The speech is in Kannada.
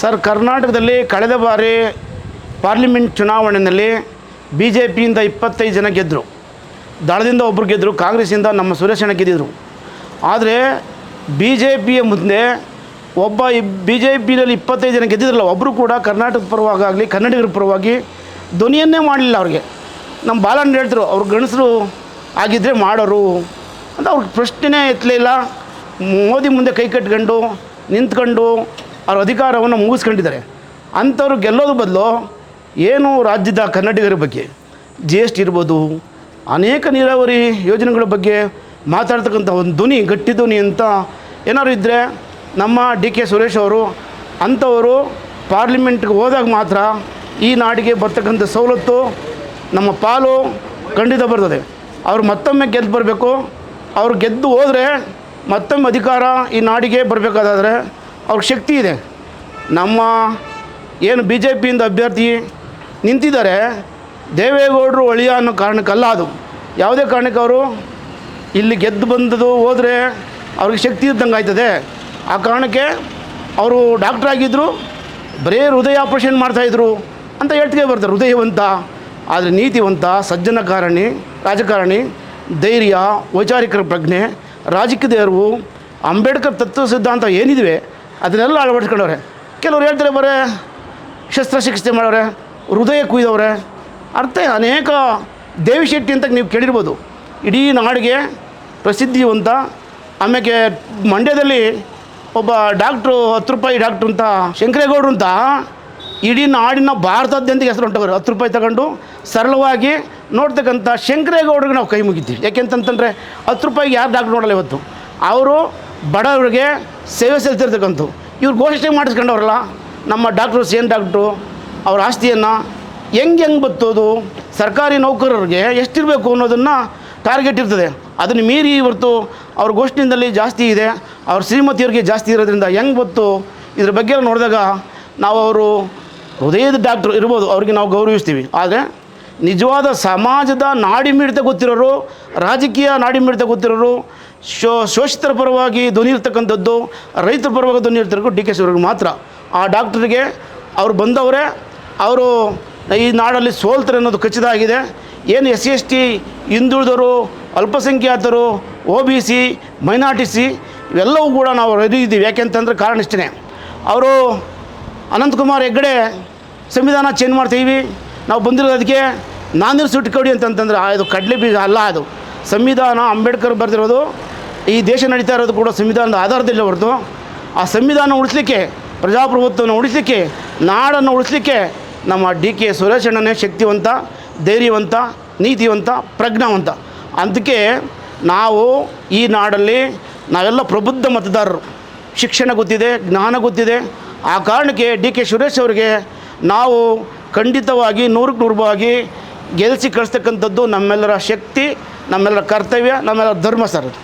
ಸರ್, ಕರ್ನಾಟಕದಲ್ಲಿ ಕಳೆದ ಬಾರಿ ಪಾರ್ಲಿಮೆಂಟ್ ಚುನಾವಣೆಯಲ್ಲಿ ಬಿ ಜೆ ಪಿಯಿಂದ ಇಪ್ಪತ್ತೈದು ಜನ ಗೆದ್ದರು ದಳದಿಂದ ಒಬ್ಬರು ಗೆದ್ದರು ಕಾಂಗ್ರೆಸ್ಸಿಂದ ನಮ್ಮ ಸುರೇಶ್ ಅಣ್ಣ ಗೆದ್ದಿದ್ರು. ಆದರೆ ಬಿ ಜೆ ಪಿಯ ಮುಂದೆ ಒಬ್ಬ ಬಿ ಜೆ ಪಿನಲ್ಲಿ ಇಪ್ಪತ್ತೈದು ಜನ ಗೆದ್ದಿದ್ರಲ್ಲ ಒಬ್ಬರು ಕೂಡ ಕರ್ನಾಟಕದ ಪರವಾಗಲಿ ಕನ್ನಡಿಗರ ಪರವಾಗಿ ಧ್ವನಿಯನ್ನೇ ಮಾಡಲಿಲ್ಲ ಅವ್ರಿಗೆ. ನಮ್ಮ ಬಾಲಣ್ಣ ಹೇಳ್ತರು ಅವ್ರ ಗಣಸರು ಆಗಿದ್ದರೆ ಮಾಡೋರು. ಅಂತ ಅವ್ರಿಗೆ ಪ್ರಶ್ನೆನೇ ಎತ್ತಲಿಲ್ಲ ಮೋದಿ ಮುಂದೆ ಕೈ ಕಟ್ಕೊಂಡು ನಿಂತ್ಕೊಂಡು ಅವ್ರ ಅಧಿಕಾರವನ್ನು ಮುಗಿಸ್ಕೊಂಡಿದ್ದಾರೆ. ಅಂಥವ್ರು ಗೆಲ್ಲೋದು ಬದಲು ಏನು ರಾಜ್ಯದ ಕನ್ನಡಿಗರ ಬಗ್ಗೆ, ಜಿ ಎಸ್ ಟಿ ಇರ್ಬೋದು, ಅನೇಕ ನೀರಾವರಿ ಯೋಜನೆಗಳ ಬಗ್ಗೆ ಮಾತಾಡ್ತಕ್ಕಂಥ ಒಂದು ಧ್ವನಿ, ಗಟ್ಟಿ ಧ್ವನಿ ಅಂತ ಏನಾದ್ರು ಇದ್ದರೆ ನಮ್ಮ ಡಿ ಕೆ ಸುರೇಶ್ ಅವರು ಅಂಥವರು ಪಾರ್ಲಿಮೆಂಟ್ಗೆ ಹೋದಾಗ ಮಾತ್ರ ಈ ನಾಡಿಗೆ ಬರ್ತಕ್ಕಂಥ ಸವಲತ್ತು ನಮ್ಮ ಪಾಲು ಖಂಡಿತ ಬರ್ತದೆ. ಅವ್ರು ಮತ್ತೊಮ್ಮೆ ಗೆದ್ದು ಬರಬೇಕು. ಅವ್ರು ಗೆದ್ದು ಹೋದರೆ ಮತ್ತೊಮ್ಮೆ ಅಧಿಕಾರ ಈ ನಾಡಿಗೆ ಬರಬೇಕಾದ್ರೆ ಅವ್ರಿಗೆ ಶಕ್ತಿ ಇದೆ. ನಮ್ಮ ಏನು ಬಿ ಜೆ ಪಿಯಿಂದ ಅಭ್ಯರ್ಥಿ ನಿಂತಿದ್ದಾರೆ, ದೇವೇಗೌಡರು ಒಳಿಯ ಅನ್ನೋ ಕಾರಣಕ್ಕಲ್ಲ ಅದು. ಯಾವುದೇ ಕಾರಣಕ್ಕೆ ಅವರು ಇಲ್ಲಿ ಗೆದ್ದು ಬಂದದು ಹೋದರೆ ಅವ್ರಿಗೆ ಶಕ್ತಿ ಇದ್ದಂಗೆ ಆಯ್ತದೆ. ಆ ಕಾರಣಕ್ಕೆ ಅವರು ಡಾಕ್ಟ್ರ್ ಆಗಿದ್ದರು ಬರೇ ಹೃದಯ ಆಪ್ರೇಷನ್ ಮಾಡ್ತಾಯಿದ್ರು ಅಂತ ಹೇಳ್ತಿಗೆ ಬರ್ತಾರೆ. ಹೃದಯವಂತ, ಆದರೆ ನೀತಿವಂತ, ಸಜ್ಜನಕಾರಣಿ, ರಾಜಕಾರಣಿ, ಧೈರ್ಯ, ವೈಚಾರಿಕರ ಪ್ರಜ್ಞೆ, ರಾಜಕೀಯ ದೇವರು ಅಂಬೇಡ್ಕರ್ ತತ್ವ ಸಿದ್ಧಾಂತ ಏನಿದೆ ಅದನ್ನೆಲ್ಲ ಅಳವಡಿಸ್ಕೊಂಡವ್ರೆ. ಕೆಲವ್ರು ಹೇಳ್ತಾರೆ ಬರೇ ಶಸ್ತ್ರಚಿಕಿತ್ಸೆ ಮಾಡೋರೆ, ಹೃದಯ ಕುಯ್ದವ್ರೆ. ಅರ್ಥ, ಅನೇಕ ದೇವಿ ಶೆಟ್ಟಿ ಅಂತ ನೀವು ಕೇಳಿರ್ಬೋದು. ಇಡೀ ನಾಡಿಗೆ ಪ್ರಸಿದ್ಧಿವಂತ ಆಮೇಲೆ ಮಂಡ್ಯದಲ್ಲಿ ಒಬ್ಬ ಡಾಕ್ಟ್ರು, ಹತ್ತು ರೂಪಾಯಿ ಡಾಕ್ಟ್ರು ಅಂತ, ಶಂಕರೇಗೌಡರು ಅಂತ, ಇಡೀ ನಾಡಿನ ಭಾರತಾದ್ಯಂತ ಹೆಸರು ಹೊಂಟವ್ರೆ ಹತ್ತು ರೂಪಾಯಿ ತಗೊಂಡು ಸರಳವಾಗಿ ನೋಡ್ತಕ್ಕಂಥ ಶಂಕರೇಗೌಡರಿಗೆ ನಾವು ಕೈ ಮುಗಿತೀವಿ. ಯಾಕೆಂತಂತಂದರೆ, ಹತ್ತು ರೂಪಾಯಿಗೆ ಯಾರು ಡಾಕ್ಟ್ರು ನೋಡಲ್ಲ ಇವತ್ತು. ಅವರು ಬಡವರಿಗೆ ಸೇವೆ ಸಲ್ತಿರ್ತಕ್ಕಂಥವು ಇವ್ರು ಘೋಷಣೆ ಮಾಡಿಸ್ಕೊಂಡವ್ರಲ್ಲ, ನಮ್ಮ ಡಾಕ್ಟ್ರು ಸೇನ್ ಡಾಕ್ಟ್ರು, ಅವ್ರ ಆಸ್ತಿಯನ್ನು ಹೆಂಗೆ ಹೆಂಗೆ ಬತ್ತೋದು, ಸರ್ಕಾರಿ ನೌಕರರಿಗೆ ಎಷ್ಟಿರಬೇಕು ಅನ್ನೋದನ್ನು ಟಾರ್ಗೆಟ್ ಇರ್ತದೆ. ಅದನ್ನು ಮೀರಿ ಇವತ್ತು ಅವ್ರ ಘೋಷಣೆಯಲ್ಲಿ ಜಾಸ್ತಿ ಇದೆ. ಅವ್ರ ಶ್ರೀಮತಿಯವ್ರಿಗೆ ಜಾಸ್ತಿ ಇರೋದ್ರಿಂದ ಹೆಂಗೆ ಬತ್ತು, ಇದ್ರ ಬಗ್ಗೆ ನೋಡಿದಾಗ ನಾವು ಅವರು ಹೃದಯದ ಡಾಕ್ಟ್ರು ಇರ್ಬೋದು, ಅವ್ರಿಗೆ ನಾವು ಗೌರವಿಸ್ತೀವಿ. ಆದರೆ ನಿಜವಾದ ಸಮಾಜದ ನಾಡಿ ಮಿಡಿತ ಗೊತ್ತಿರೋರು, ರಾಜಕೀಯ ನಾಡಿ ಮಿಡಿತ ಗೊತ್ತಿರೋರು, ಶೋ, ಶೋಷಿತರ ಪರವಾಗಿ ಧ್ವನಿ ಇರ್ತಕ್ಕಂಥದ್ದು, ರೈತರ ಪರವಾಗಿ ಧ್ವನಿ ಇರ್ತಿರೋ ಡಿ ಕೆ ಶಿವರಿಗೆ ಮಾತ್ರ. ಆ ಡಾಕ್ಟ್ರಿಗೆ ಅವ್ರು ಬಂದವರೇ, ಅವರು ಈ ನಾಡಲ್ಲಿ ಸೋಲ್ತಾರೆ ಅನ್ನೋದು ಖಚಿತ ಏನು ಎಸ್ ಸಿ, ಎಸ್ ಟಿ, ಹಿಂದುಳಿದವರು, ಅಲ್ಪಸಂಖ್ಯಾತರು, ಒ ಬಿ ಸಿ ಮೈನಾರಿಟಿಸಿ ಇವೆಲ್ಲವೂ ಕೂಡ ನಾವು ರೆಡಿ ಇದ್ದೀವಿ ಯಾಕೆಂತಂದ್ರೆ ಕಾರಣ ಇಷ್ಟೇ ಅವರು ಅನಂತಕುಮಾರ್ ಹೆಗ್ಗಡೆ ಸಂವಿಧಾನ ಚೇಂಜ್ ಮಾಡ್ತೀವಿ ನಾವು ಬಂದಿರೋದಕ್ಕೆ ಅದಕ್ಕೆ ಸುಟ್ಟು ಕೊಡಿ ಅಂತಂತಂದ್ರೆ ಇದು ಕಡಲೆ ಬೀಜ ಅಲ್ಲ ಅದು. ಸಂವಿಧಾನ, ಅಂಬೇಡ್ಕರ್ ಬರೆದಿರೋದು, ಈ ದೇಶ ನಡೀತಾ ಇರೋದು ಕೂಡ ಸಂವಿಧಾನದ ಆಧಾರದಲ್ಲಿ ಹೊರತು, ಆ ಸಂವಿಧಾನ ಉಳಿಸ್ಲಿಕ್ಕೆ ಪ್ರಜಾಪ್ರಭುತ್ವವನ್ನು ಉಳಿಸ್ಲಿಕ್ಕೆ, ನಾಡನ್ನು ಉಳಿಸ್ಲಿಕ್ಕೆ ನಮ್ಮ ಡಿ ಕೆ ಸುರೇಶ್ ಅಣ್ಣನೇ ಶಕ್ತಿವಂತ, ಧೈರ್ಯವಂತ, ನೀತಿವಂತ, ಪ್ರಜ್ಞಾವಂತ. ಅದಕ್ಕೆ ನಾವು ಈ ನಾಡಲ್ಲಿ ನಾವೆಲ್ಲ ಪ್ರಬುದ್ಧ ಮತದಾರರು. ಶಿಕ್ಷಣ ಗೊತ್ತಿದೆ, ಜ್ಞಾನ ಗೊತ್ತಿದೆ. ಆ ಕಾರಣಕ್ಕೆ ಡಿ ಕೆ ಸುರೇಶ್ ಅವರಿಗೆ ನಾವು ಖಂಡಿತವಾಗಿ ನೂರಕ್ಕೆ ನೂರು ಭಾಗಿ ಗೆಲ್ಲಿಸಿ ಕಳಿಸ್ತಕ್ಕಂಥದ್ದು ನಮ್ಮೆಲ್ಲರ ಶಕ್ತಿ ನಮ್ಮೆಲ್ಲರ ಕರ್ತವ್ಯ ನಮ್ಮೆಲ್ಲರ ಧರ್ಮ ಸರ್